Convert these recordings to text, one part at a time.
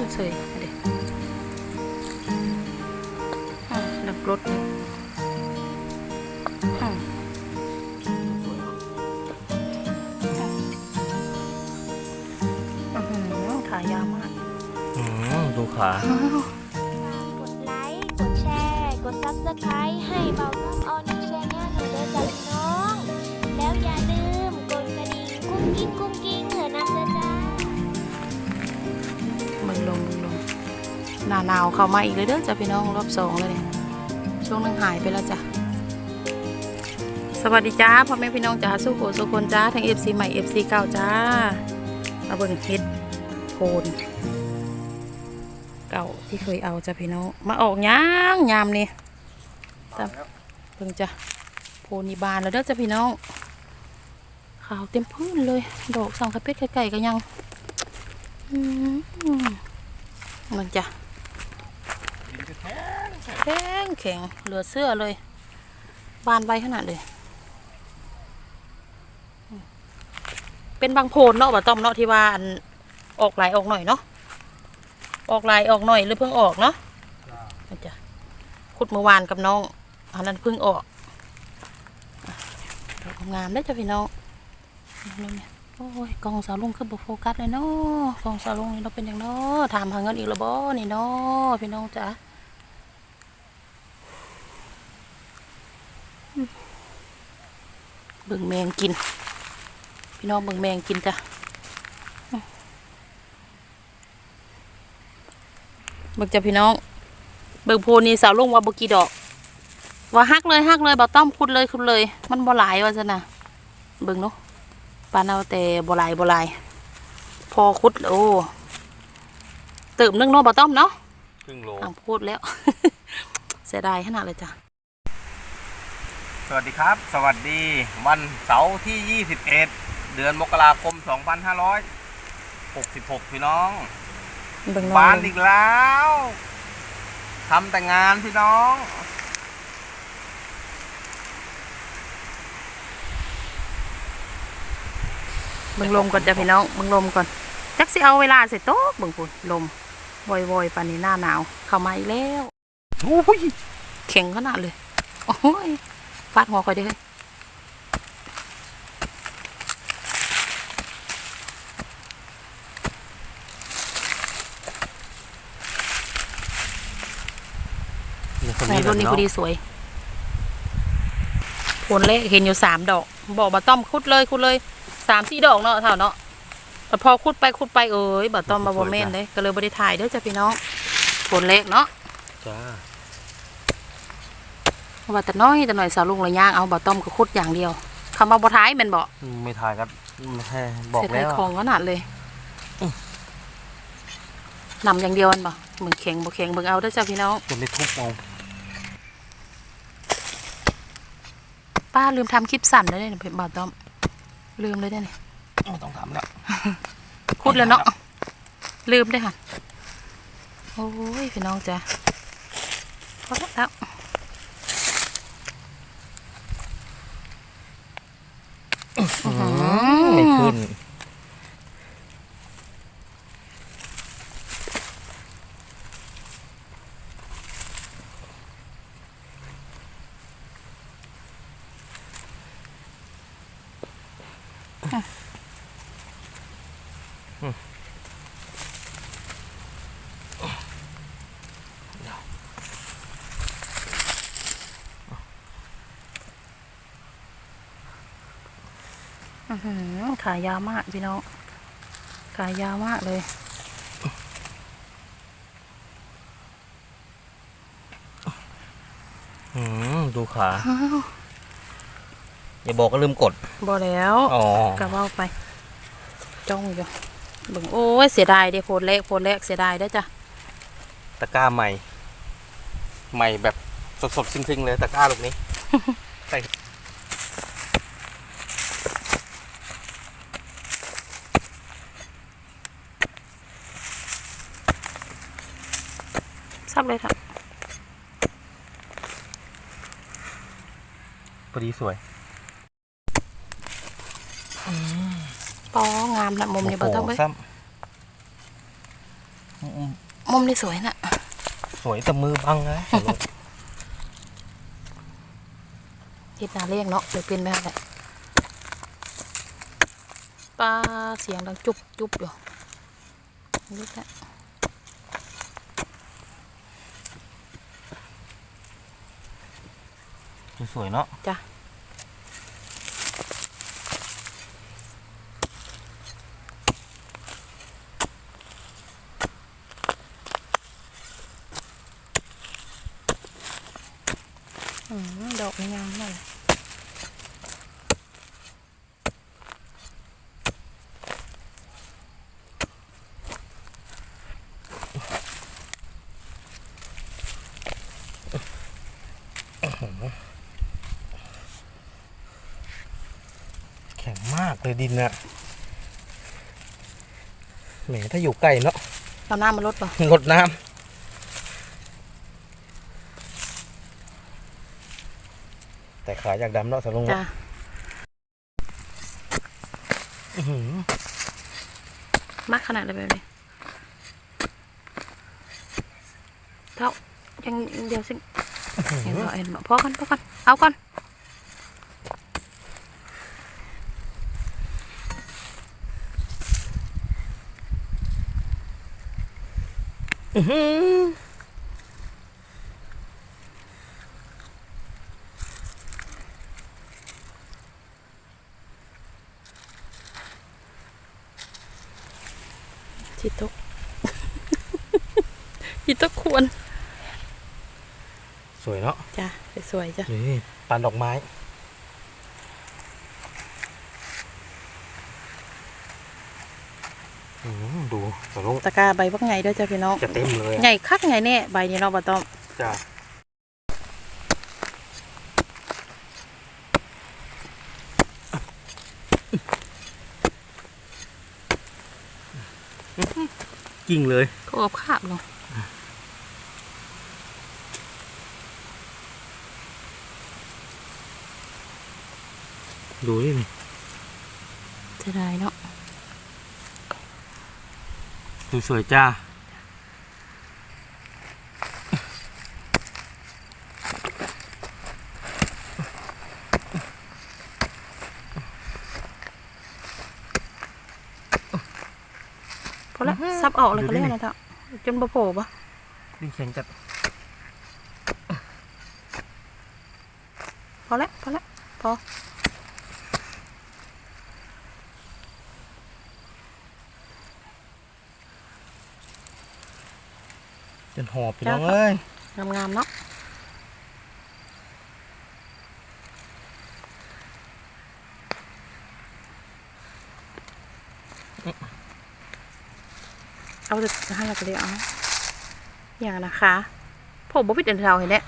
ขึ้นเฉยเด็กดับรถนี่อืมอื้อหือขายาวมากอืมดูขากดไลค์ กดแชร์ กด Subscribe ให้เบาน้ำออนิชแนลหนูเด้อจ้าพี่น้อง แล้วอย่าลืมกดกระดิ่งกุ้งกิ้งกุ้งาหนาวเข้ามาอีกเลยเด้อจ้ะพี่น้องรอบสองเลยเนี่ยช่วงนึงหายไปแล้วจ้ะสวัสดีจ้าพ่อแม่พี่น้องจ้าสู้โขสุคนจ้าทั้ง FC ใหม่ FC เก่าจ้ามาเบิ่งเฮ็ดโคนเก่าที่เคยเอาจ้ะพี่น้องมาออกย่างยามนี่ตามเบิ่งจ้ะโพนิบานแล้วเด้อจ้ะพี่น้องขาวเต็มพื้นเลยดอกสังกะเป็ดไก่ๆก็ยังอืมมันจ้ะ ข็งแข็งเหลือเสื้อเลย บานไวขนาดเลย เป็นบางโพนเนาะบ่ต้อมเนาะที่ว่าอันออกหลายออกหน่อยเนาะออกหลายออกหน่อยหรือเพิ่งออกเนาะมันจะขุดเมื่อวานกับน้องอันนั้นเพิ่งออกดอกงามได้จ้ะพี่น้องโอ้ยกองสาวลุงคือบ่โฟกัสเลยเนาะกองสาวลุงนี่เราเป็นอย่างเนาะถามหาเงินอีกแล้วบ่นี่เนาะพี่น้องจ๋าอืม เบิ่งแมงกิน พี่น้องเบิ่งแมงกินจ้ะอืมเบิ่งจ้ะพี่น้อง เบิ่งโพนี่สาวลุงว่าบ่กี่ดอก ว่าฮักเลยฮักเลยบ่ต้อมขุดเลยขุดเลย มันบ่หลายว่าซั่นน่ะเบิ่งเนาะปานเอาแต่บหลายบหลาย พอคุดโอ้เติมนึงเนาะบะต้อมเนาะครึ่งโลอ่างพูดแล้ว เสียดายขนาดเลยจ้ะ สวัสดีครับ สวัสดีวันเสาร์ที่ 21 เดือนมกราคม 2566 พี่น้องเบิ่งบ้านดิอีกแล้วทำแต่งานพี่น้อง เบิ่งลมก่อนจ้ะพี่น้องเบิ่งลมก่อน จักสิเอาเวลาเสร็จโต๊ะเบิ่งพูนลมวอยวอยๆปานนี้หน้าหนาว เข้ามาอีกแล้วโอ้ยแข็งขนาดเลย โอ้ยฟาดหัวคอยเด้อเฮ้ยนี่คนในนี้รุ่นนี้เาะพอดีสวยผลเล็กเห็นอยู่สามดอก บอกบะต้อมคุดเลยคุดเลยสามสี่ดอกเนาะเท่าเนาะแต่พอคุดไปคุดไปเอ้ยบะต้อมมาบอเมนเลยก็เลยบริถ่ายเด้อจ้ะพี่น้องผลเล็กเนาะจ้า ว่าแต่น้อยแต่หน่อยสาวลุงเลยย่างเอาบะต้อมก็คุดอย่างเดียวคำว่าบอท้ายแมันบอกไม่ถ่ายก็ไม่ให้บอกเสร็จแล้เลยวของขนาดเลยอืมนำอย่างเดียวมันบอกมึงแข็งบ่แข็งมึงเอาเด้อจ้ะพี่น้องจนได้ทุบเอาป้าลืมทำคลิปสั่นเลยเนี่ยบะต้อมลืมเลยได้เนี่ยไม่ต้องทำแล้ว คุดแล้วเนาะลืมได้อค่ะโอ้ยพี่น้องจ้ะพอแล้ว อืม ไม่ขึ้น อะ ขายาวมากพี่น้องขายาวมากเลยอืมดูขาอ้าวอย่าบอกก็ลืมกดบอแล้วอ๋อกระเบ้าไป จ้องอยู่เบิ่งโอ้ยเสียดายเด้โพดแรกโพดแรกเสียดายได้อจ้ะตะกร้าใหม่ ใหม่แบบสดๆซิงๆเลยตะกร้าลูกนี้ใส่ ซับเลยค่ะพอดีสวยปองามละมุมนี่บ่ต้องไปโอ้โหซ้มุมนี่สวยน่ะสวยแต่มือบังนะเฮ็ดหนาเรียกเนาะเลยเป็นแบบนี้ปลาเสียงดังจุบจุบอยู่นี่แหละ สวยเนาะจ้ะอืมดอกงามมากเลย แข็งมากเลยดินอะแหมถ้าอยู่ใกล้เนาะเอาน้ำมาลดป่ะงดน้ำแต่ขาอยากดำเนาะสลุงจ้ะเนาะอื้อหือมากขนาดเลยแบบนี้เท่ายังเดียวสิเห็นบ่เห็นบ่พอกันพอกันเอาก่อน อื้อหือ จิตตกจิตตกควร สวยเนาะ จ้ะ สวยๆจ้ะ นี่ปานดอกไม้ อื้อหือดูสลุงตะกร้าใบบักไงด้วยจ้ะพี่น้องจะเต็มเลยอะใหญ่คักใหญ่แน่ใบนี้เนาะบ่ต้องจ้ะกิ่งเลยก็อบคาบลงดูดินี่จะได้เนาะดู สวยจ้าพอละซับออกเลยก็เรียกนะเจ้าจนบ่โผล่ปะดินแข็งจัดพอละพอละพอ จนหอบพี่น้องเอ้ยงามๆเนาะเอาจะให้เราก็เรียกเอาอย่างนะคะผมบ่พิดอันเราเห็นแหละ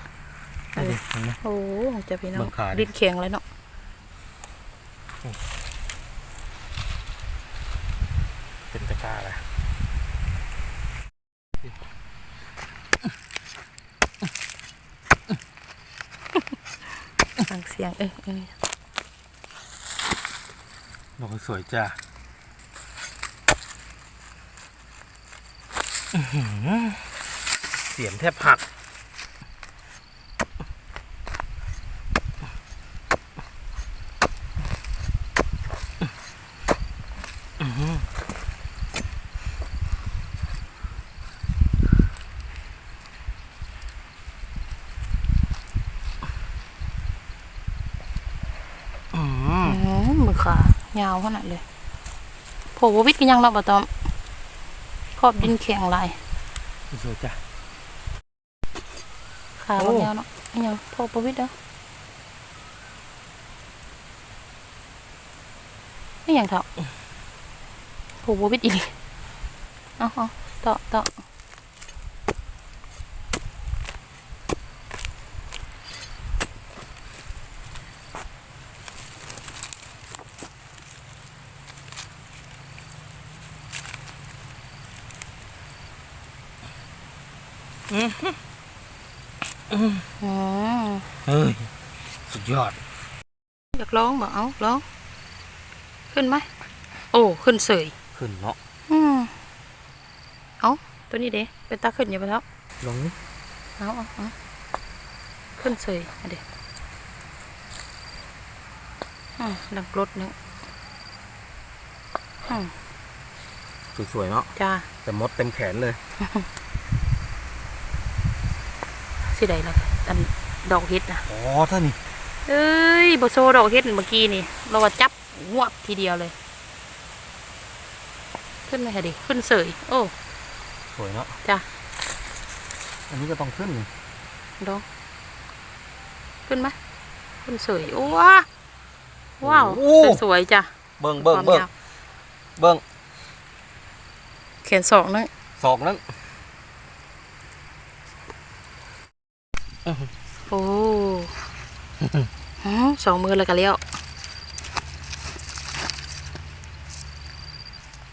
ดูดิเห็นไหมโอ้เจะพี่น้องเบิ่งขาดิลิ้นเคียงเลยเนาะ เป็นตะกร้าเลย ฟังเสียงเอ้ยเอ้ยดอกสวยจ้ะอื้อหือเสียมแทบหัก อืม อืมมือขา ยาวขนาดเลยโผล่บ่วิดกันยังเนาะบ่ตอมขอบดินแข็งหลายสวยจ้ะขาโอ้บ่ยาวเนาะอันยังโผล่บ่วิดเด้อไม่ยังเถอะโผล่บ่วิดอีกเอาเอาต่อต่อ เฮ้ย สุดยอด อยากร้องบ่เอาร้อง ขึ้นไหม โอ้ ขึ้นเสยขึ้นเนาะอืมเอาตัวนี้เด้เป็นตาขึ้นอยู่ปะเนาะลองนี่เอาเอาเอาขึ้นเสยอันเด้อืมดังรถนึงอืมสวยๆเนาะจ้าแต่มดเต็มแขนเลย สิใดล่ะอันดอกเห็ดนะอ๋อท่านี่เอ้ยบโซดอกเห็ดเมื่อกี้นี่ เราว่าจับงวบทีเดียวเลย ขึ้นไหมคะดิขึ้นเสยโอ้สวยเนาะจ้าอันนี้ก็ต้องขึ้นนี่ดอกขึ้นไหมขึ้นเสยโอ้ว้าว้าวสวยๆจ้ะเบิ้งเบิ้งความเบิ้งยาวเบิ้งแขนสองนึงศอกนั้น โอ้หือสองมือเลยกันแล้ว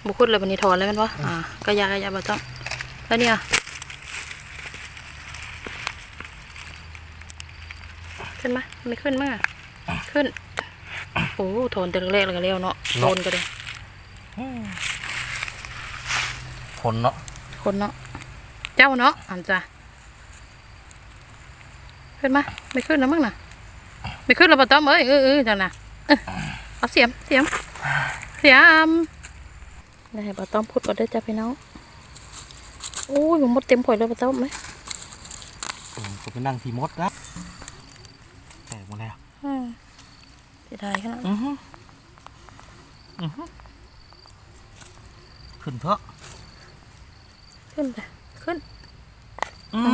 บุคุดเลยวันนี้ถอนเลยแมันวะอ่าก็ยากก็ยากบ่ต้องแล้วเนี่ยขึ้นมาไม่ขึ้นมั้งอะขึ้น โอ้ถอนแต่แรกๆเลยกันแล้วเนาะโดนก็เลยคนเนาะคนเนาะเจ้าเนาะอันจ้ะ ขึ้นมาไม่ขึ้นแล้วมั้งน่ะไม่ขึ้นแล้วปะต้อมเอ้ยเออเออจังน่ะเออเอาเสียมเสียมเสียมได้ปะต้อมพูดก่อนได้อจ้ะพี่น้องโอ้ยมันหมดเต็มผอยเลยปะต้อมไหมผมไปนั่งทีมดนะแตกหมดแล้วอืมเสียดายขนาดอือฮึอือฮึขึ้นเถอะขึ้นไปขึ้นอือื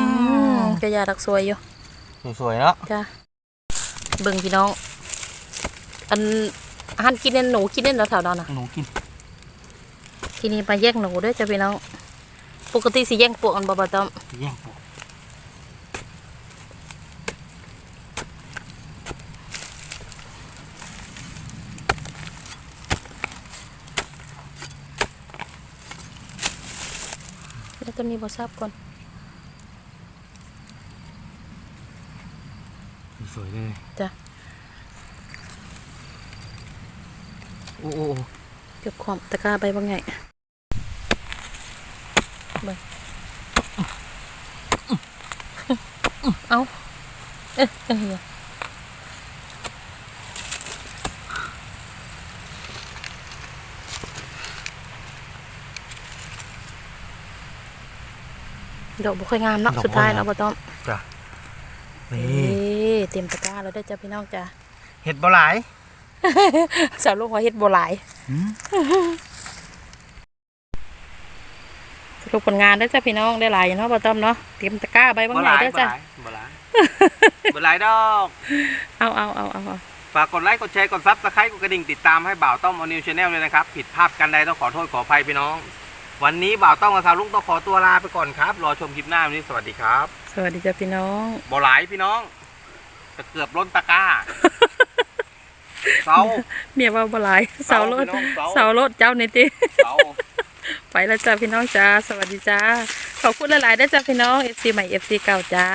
มมกระยาดักสวยอยู่ สวยๆเนาะจ้ะเบิ่งพี่น้อง อันอาหันกินเน่นหนูกินเน่นแล้วแถวนั้นน่ะหนูกิน ทีนี้มาแย่งหนูด้วยจ้ะพี่น้อง ปกติสิแย่งปวกอันบ่บ่ต้อมแย่งพวกแล้วตัวนี้บ่ทราบก่อน สวยๆเลยจ้ะโอ้โอ้เก็บความตะกร้าไปบ้างไงเบิ่งเอาเอ๊ะเอ๊ะดอกบ่ค่อยงามเนาะสุดท้ายแล้วบ่ต้องนี่นี่ เตรียมตะกร้าแล้วได้อจ้ะพี่น้องจ้ะเห็ดบ่หลาย สาวลูกหัวเฮ็ดบ่หลายสรุปผลงานได้อจ้ะพี่น้องได้หลายอยู่เนาะบ่ต้อมเนาะเตรียมตะกร้าใบบางบ่ไหหนลายได้อบ่จ้ะหลายบ่หลายบ่หลายดอกเอาเอาเอาเอาเอาฝากกดไลค์กดแชร์กดซับสไครต์กดกระดิ่งติดตามให้บ่าวต้อมอนิวชาแนลเลยนะครับผิดพลาดกันใดต้องขอโทษขออภัยพี่น้องวันนี้บ่าวต้อมกับสาวลุงต้องขอตัวลาไปก่อนครับ รอชมคลิปหน้าวันนี้สวัสดีครับ สวัสดีจ้ะพี่น้องบ่หลายพี่น้อง จะเกือบล้นตะกร้า เสา เมียว่าบ่หลายเสาเสารถพี่น้องเสา เสารถเจ้านี่ติ เสา ไปแล้วจ้ะพี่น้องจ้า สวัสดีจ้า ขอบคุณหลายๆได้อจ้ะพี่น้อง FC ใหม่ FC เก่าจ้า